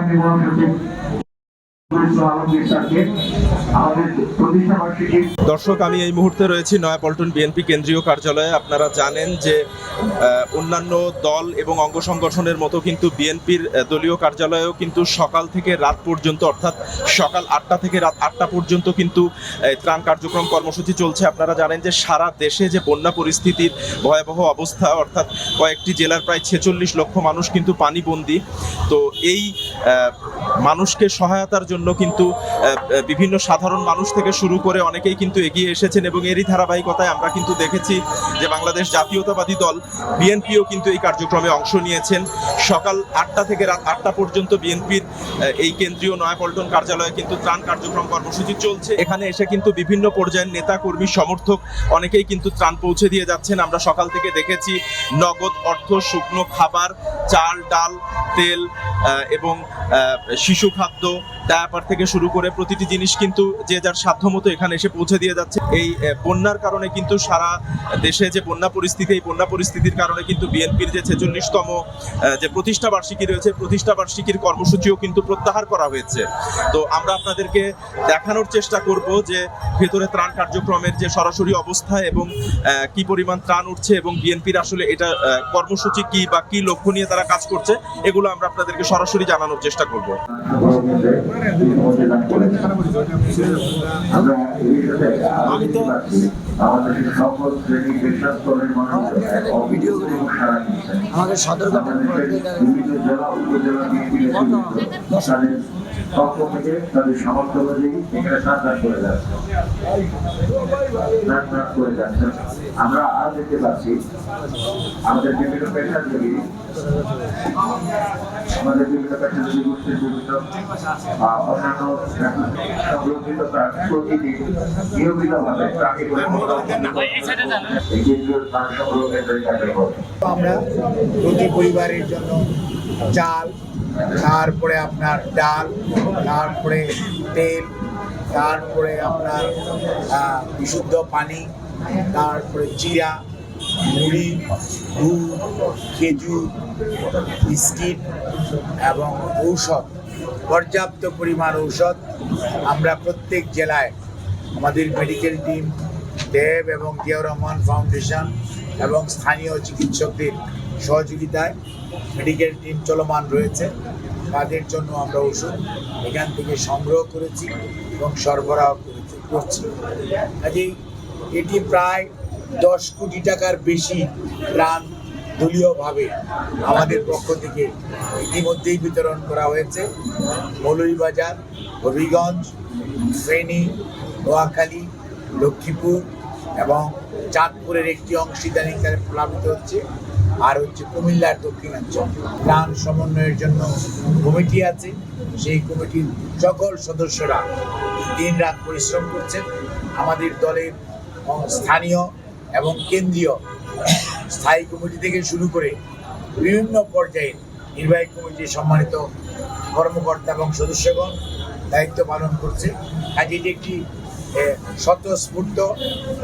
সেনাবাহিনী মহাসচিব আলমগীর দর্শক, আমি এই মুহূর্তে রয়েছি নয়াপল্টন বিএনপি কেন্দ্রীয় কার্যালয়ে। আপনারা জানেন যে অন্যান্য দল এবং অঙ্গ সংগঠনের মতো কিন্তু বিএনপির দলীয় কার্যালয়েও কিন্তু সকাল থেকে রাত পর্যন্ত, অর্থাৎ সকাল আটটা থেকে রাত আটটা পর্যন্ত কিন্তু ত্রাণ কার্যক্রম কর্মসূচি চলছে। আপনারা জানেন যে, সারা দেশে যে বন্যা পরিস্থিতির ভয়াবহ অবস্থা, অর্থাৎ কয়েকটি জেলার প্রায় ছেচল্লিশ লক্ষ মানুষ কিন্তু পানিবন্দী। তো এই মানুষকে সহায়তার জন্য কিন্তু বিভিন্ন সাধারণ মানুষ থেকে শুরু করে অনেকেই কিন্তু এগিয়ে এসেছেন এবং এরই ধারাবাহিকতায় আমরা কিন্তু দেখেছি যে বাংলাদেশ জাতীয়তাবাদী দল বিএনপিও কিন্তু এই কার্যক্রমে অংশ নিয়েছেন। সকাল আটটা থেকে রাত আটটা পর্যন্ত বিএনপির এই কেন্দ্রীয় নয়াপল্টন কার্যালয়ে কিন্তু ত্রাণ কার্যক্রম কর্মসূচি চলছে। এখানে এসে কিন্তু বিভিন্ন পর্যায়ের নেতা কর্মী সমর্থক অনেকেই কিন্তু ত্রাণ পৌঁছে দিয়ে যাচ্ছেন। আমরা সকাল থেকে দেখেছি নগদ অর্থ, শুকনো খাবার, চাল, ডাল, তেল এবং শিশু খাদ্য ডায়াপার থেকে শুরু করে প্রতিটি জিনিস কিন্তু যে যার সাধ্যমতো এখানে এসে পৌঁছে দিয়ে যাচ্ছে। এই বন্যার কারণে কিন্তু সারা দেশে যে বন্যা পরিস্থিতি, এই বন্যা পরিস্থিতির কারণে কিন্তু বিএনপির যে ছেচল্লিশতম যে প্রতিষ্ঠা বার্ষিকী রয়েছে, প্রতিষ্ঠা বার্ষিকীর কর্মসূচিও কিন্তু প্রত্যাহার করা হয়েছে। তো আমরা আপনাদেরকে দেখানোর চেষ্টা করব যে ভেতরে ত্রাণ কার্যক্রমের যে সরাসরি অবস্থা এবং কি পরিমাণ ত্রাণ উঠছে এবং বিএনপির আসলে এটা কর্মসূচি কি বা কি লক্ষ্য নিয়ে তারা কাজ করছে, এগুলো আমরা আপনাদেরকে সরাসরি জানানোর চেষ্টা করব। আমরা তো বিষয়ে আরও দেখতে পক্ষ থেকে তাদের সামর্থ্য অনুযায়ী এখানে করে যাচ্ছে। আমরা আরও দেখতে পাচ্ছি, আমাদের বিভিন্ন পেশাজীবী, আমাদের বিভিন্ন পেশাজীবী গোষ্ঠীর বিভিন্ন অন্যান্য আমরা প্রতি পরিবারের জন্য চাল তারপরে আপনার ডাল, তারপরে তেল, তারপরে আপনার বিশুদ্ধ পানি, তারপরে জিরা, মুড়ি, দুধ, খেজুর, বিস্কিট এবং ঔষধ, পর্যাপ্ত পরিমাণ ঔষধ আমরা প্রত্যেক জেলায় আমাদের মেডিকেল টিম দেব এবং জিয়াউর রহমান ফাউন্ডেশন এবং স্থানীয় চিকিৎসকদের সহযোগিতায় মেডিকেল টিম চলমান রয়েছে। তাদের জন্য আমরা ওষুধ এখান থেকে সংগ্রহ করেছি এবং সরবরাহ করেছি, করছি। কাজেই এটি প্রায় দশ কোটি টাকার বেশি ত্রাণ দলীয়ভাবে আমাদের পক্ষ থেকে ইতিমধ্যেই বিতরণ করা হয়েছে। মৌলভীবাজার, হবিগঞ্জ, ফেনী, নোয়াখালী, লক্ষ্মীপুর এবং চাঁদপুরের একটি অংশ ইদানিংকালে প্লাবিত হচ্ছে। আর হচ্ছে কুমিল্লার দক্ষিণাঞ্চল। ত্রাণ সমন্বয়ের জন্য কমিটি আছে। সেই কমিটির সকল সদস্যরা দিন রাত পরিশ্রম করছেন। আমাদের দলের স্থানীয় এবং কেন্দ্রীয় স্থায়ী কমিটি থেকে শুরু করে বিভিন্ন পর্যায়ে নির্বাহী কমিটির সম্মানিত কর্মকর্তা এবং সদস্যগণ দায়িত্ব পালন করছে। কাজে এটি একটি স্বতঃস্ফূর্ত,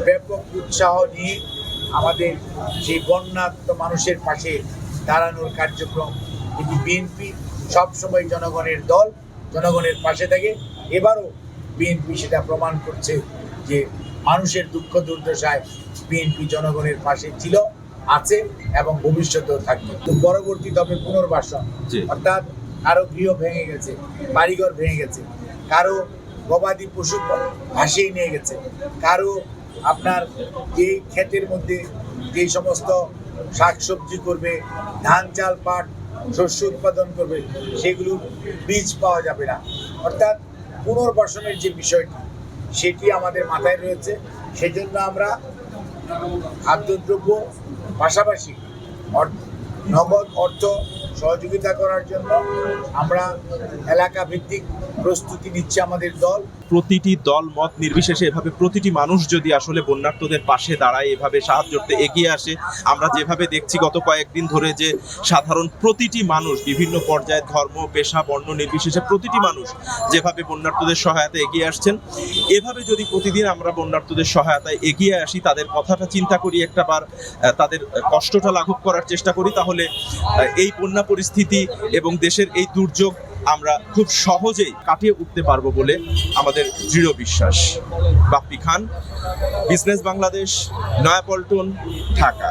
ব্যাপক উৎসাহ নিয়ে আমাদের যে বন্যাত্ম মানুষের পাশে দাঁড়ানোর কার্যক্রম এটি বিএনপি সবসময় জনগণের দল জনগণের পাশে থাকে। এবারও বিএনপি সেটা প্রমাণ করছে যে মানুষের দুঃখ দুর্দশায় বিএনপি জনগণের পাশে ছিল আছে এবং ভবিষ্যতেও থাকবে। তো পরবর্তী তবে পুনর্বাসন অর্থাৎ কারও গৃহ ভেঙে গেছে বাড়িঘর ভেঙে গেছে কারও গবাদি পশু ভাসিয়ে নিয়ে গেছে কারও আপনার এই ক্ষেতের মধ্যে যে সমস্ত শাকসবজি করবে, ধান, চাল, পাট, শস্য উৎপাদন করবে, সেগুলো বীজ পাওয়া যাবে না। অর্থাৎ পুনর্বাসনের যে বিষয়টি, সেটি আমাদের মাথায় রয়েছে। সেজন্য আমরা খাদ্যদ্রব্য পাশাপাশি নগদ অর্থ সহযোগিতা করার জন্য আমরা এলাকা ভিত্তিক প্রস্তুতি নিচ্ছে আমাদের দল। প্রতিটি দল মত নির্বিশেষে এভাবে প্রতিটি মানুষ যদি আসলে বন্যার্তদের পাশে দাঁড়ায়, এভাবে সাহায্য করতে এগিয়ে আসে, আমরা যেভাবে দেখছি গত কয়েকদিন ধরে যে সাধারণ প্রতিটি মানুষ, বিভিন্ন পর্যায়ে ধর্ম, পেশা, বর্ণ নির্বিশেষে প্রতিটি মানুষ যেভাবে বন্যার্তদের সহায়তা এগিয়ে আসছেন, এভাবে যদি প্রতিদিন আমরা বন্যার্তদের সহায়তায় এগিয়ে আসি, তাদের কথাটা চিন্তা করি, একটা বার তাদের কষ্টটা লাঘব করার চেষ্টা করি, তাহলে এই বন্যা পরিস্থিতি এবং দেশের এই দুর্যোগ আমরা খুব সহজেই কাটিয়ে উঠতে পারব বলে আমাদের দৃঢ় বিশ্বাস। বাপ্পি খান, বিজনেস বাংলাদেশ, নয়াপল্টন, ঢাকা।